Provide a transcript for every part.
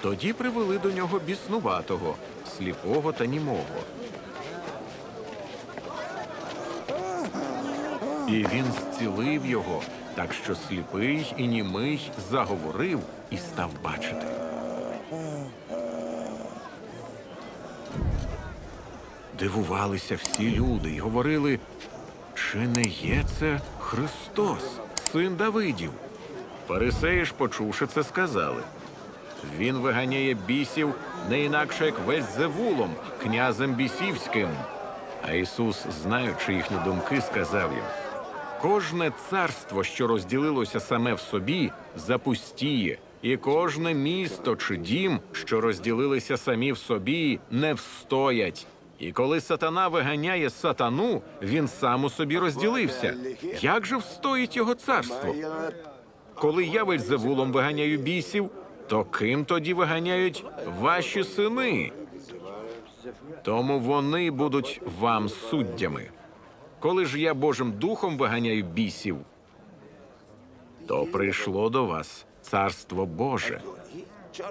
Тоді привели до нього біснуватого, сліпого та німого. І він зцілив його, так що сліпий і німий заговорив і став бачити. Дивувалися всі люди і говорили, чи не є це Христос, син Давидів? Фарисеї ж, почувши це, сказали. Він виганяє бісів не інакше як Вельзевулом, князем бісівським. А Ісус, знаючи їхні думки, сказав їм: Кожне царство, що розділилося саме в собі, запустіє, і кожне місто чи дім, що розділилися самі в собі, не встоять. І коли сатана виганяє сатану, він сам у собі розділився. Як же встоїть його царство? Коли я Вельзевулом виганяю бісів, то ким тоді виганяють ваші сини? Тому вони будуть вам суддями. Коли ж я Божим духом виганяю бісів, то прийшло до вас царство Боже.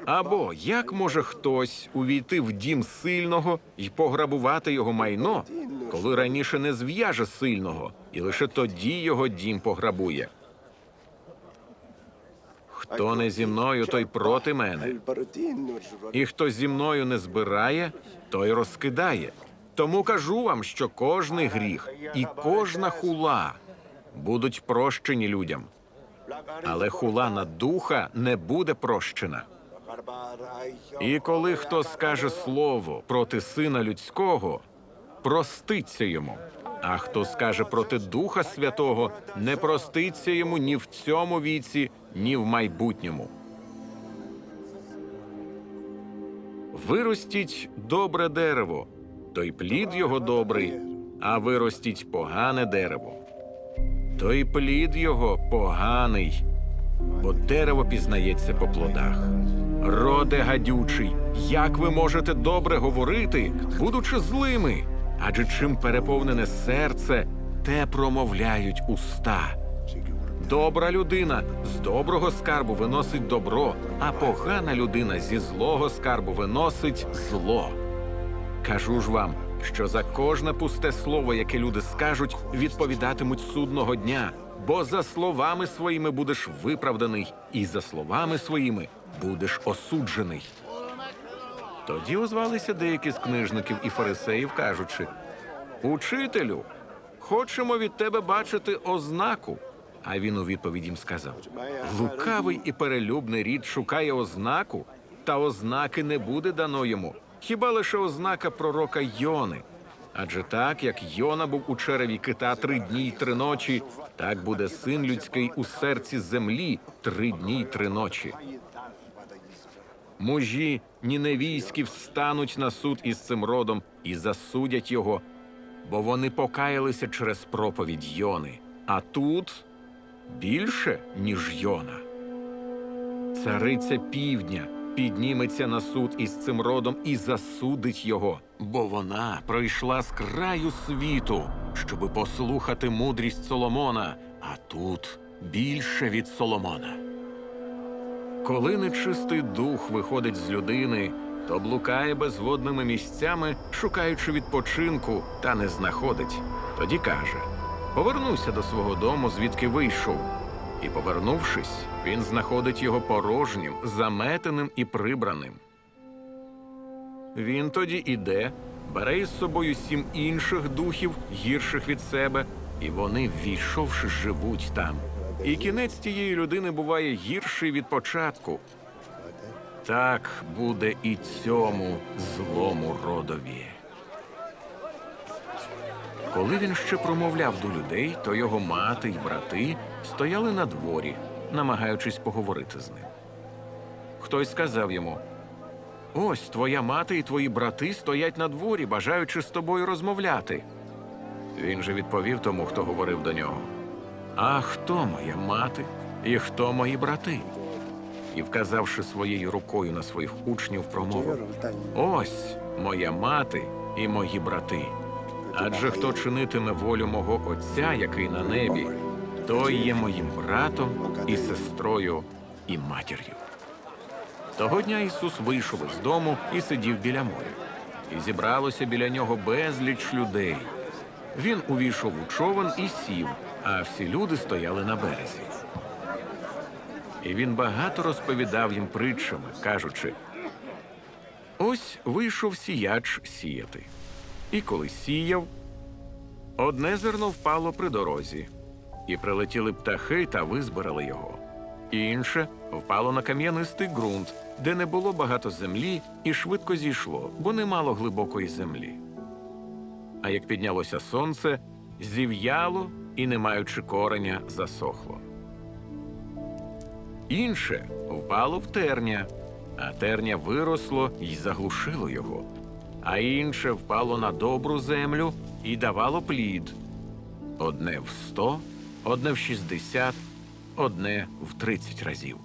Або як може хтось увійти в дім сильного і пограбувати його майно, коли раніше не зв'яже сильного, і лише тоді його дім пограбує? Хто не зі мною, той проти мене. І хто зі мною не збирає, той розкидає. Тому кажу вам, що кожний гріх і кожна хула будуть прощені людям, але хула на духа не буде прощена. І коли хто скаже слово проти сина людського, проститься йому. А хто скаже проти Духа Святого, не проститься йому ні в цьому віці, ні в майбутньому. Виростіть добре дерево, то й плід його добрий, а виростіть погане дерево, то й плід його поганий, бо дерево пізнається по плодах. Роде гадючий, як ви можете добре говорити, будучи злими? Адже чим переповнене серце, те промовляють уста. Добра людина з доброго скарбу виносить добро, а погана людина зі злого скарбу виносить зло. Кажу ж вам, що за кожне пусте слово, яке люди скажуть, відповідатимуть судного дня, бо за словами своїми будеш виправданий, і за словами своїми будеш осуджений. Тоді озвалися деякі з книжників і фарисеїв, кажучи: Учителю, хочемо від тебе бачити ознаку. А він у відповідь їм сказав: Лукавий і перелюбний рід шукає ознаку, та ознаки не буде дано йому. Хіба лише ознака пророка Йони? Адже так, як Йона був у череві кита три дні й три ночі, так буде син людський у серці землі три дні й три ночі. Мужі ніневійські встануть на суд із цим родом і засудять його, бо вони покаялися через проповідь Йони. А тут більше, ніж Йона. Цариця півдня підніметься на суд із цим родом і засудить його, бо вона пройшла з краю світу, щоби послухати мудрість Соломона, а тут більше від Соломона. Коли нечистий дух виходить з людини, то блукає безводними місцями, шукаючи відпочинку, та не знаходить. Тоді каже: Повернуся до свого дому, звідки вийшов. І, повернувшись, він знаходить його порожнім, заметеним і прибраним. Він тоді іде, бере із собою сім інших духів, гірших від себе, і вони, ввійшовши, живуть там. І кінець тієї людини буває гірший від початку. Так буде і цьому злому родові. Коли він ще промовляв до людей, то його мати й брати стояли на дворі, намагаючись поговорити з ним. Хтось сказав йому: Ось твоя мати і твої брати стоять на дворі, бажаючи з тобою розмовляти. Він же відповів тому, хто говорив до нього: А хто моя мати і хто мої брати? І, вказавши своєю рукою на своїх учнів, промовив: Ось моя мати і мої брати. Адже хто чинитиме волю мого Отця, який на небі, той є моїм братом і сестрою і матір'ю. Того дня Ісус вийшов із дому і сидів біля моря. І зібралося біля нього безліч людей. Він увійшов у човен і сів, а всі люди стояли на березі. І він багато розповідав їм притчами, кажучи: ось вийшов сіяч сіяти. І коли сіяв, одне зерно впало при дорозі, і прилетіли птахи та визбирали його. Інше впало на кам'янистий ґрунт, де не було багато землі, і швидко зійшло, бо не мало глибокої землі. А як піднялося сонце, зів'яло і, не маючи кореня, засохло. Інше впало в терня, а терня виросло і заглушило його. А інше впало на добру землю і давало плід. Одне в сто, одне в шістдесят, одне в тридцять разів.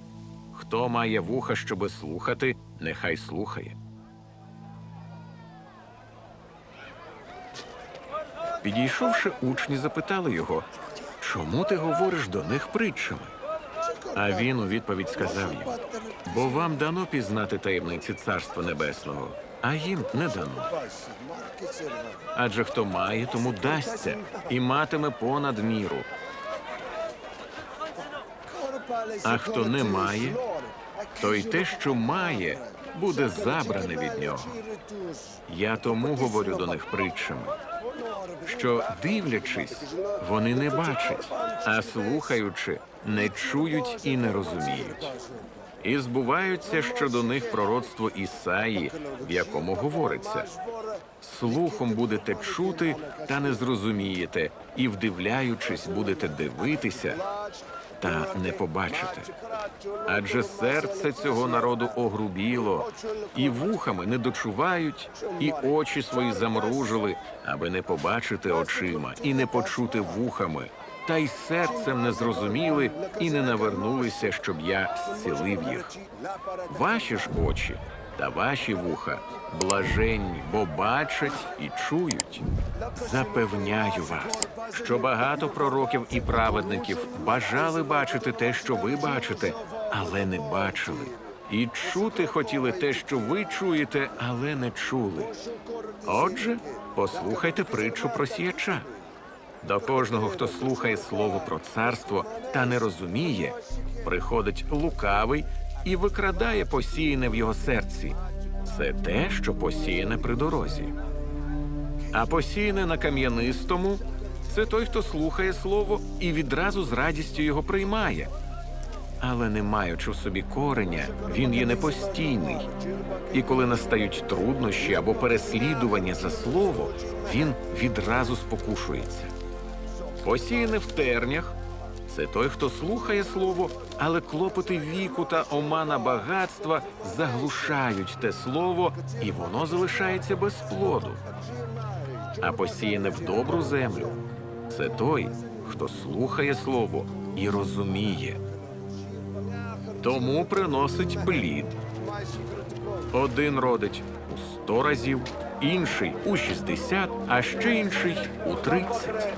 Хто має вуха, щоби слухати, нехай слухає. Підійшовши, учні запитали його, чому ти говориш до них притчами? А він у відповідь сказав їм: бо вам дано пізнати таємниці Царства Небесного, а їм не дано. Адже хто має, тому дасться, і матиме понад міру. А хто не має, то й те, що має, буде забране від нього. Я тому говорю до них притчами, що дивлячись, вони не бачать, а слухаючи, не чують і не розуміють. І збуваються щодо них пророцтво Ісаї, в якому говориться: слухом будете чути, та не зрозумієте, і вдивляючись, будете дивитися, та не побачите. Адже серце цього народу огрубіло, і вухами не дочувають, і очі свої замружили, аби не побачити очима, і не почути вухами, та й серцем не зрозуміли і не навернулися, щоб я зцілив їх. Ваші ж очі та ваші вуха блаженні, бо бачать і чують. Запевняю вас, що багато пророків і праведників бажали бачити те, що ви бачите, але не бачили. І чути хотіли те, що ви чуєте, але не чули. Отже, послухайте притчу про сіяча. До кожного, хто слухає слово про царство та не розуміє, приходить лукавий і викрадає посіяне в його серці. Це те, що посіяне при дорозі. А посіяне на кам'янистому це той, хто слухає слово і відразу з радістю його приймає. Але не маючи в собі кореня, він є непостійний. І коли настають труднощі або переслідування за слово, він відразу спокушується. Посіяне в тернях це той, хто слухає слово, але клопоти віку та омана багатства заглушають те слово, і воно залишається без плоду. А посіяне в добру землю це той, хто слухає слово і розуміє. Тому приносить плід. Один родить у сто разів, інший у шістдесят, а ще інший у тридцять.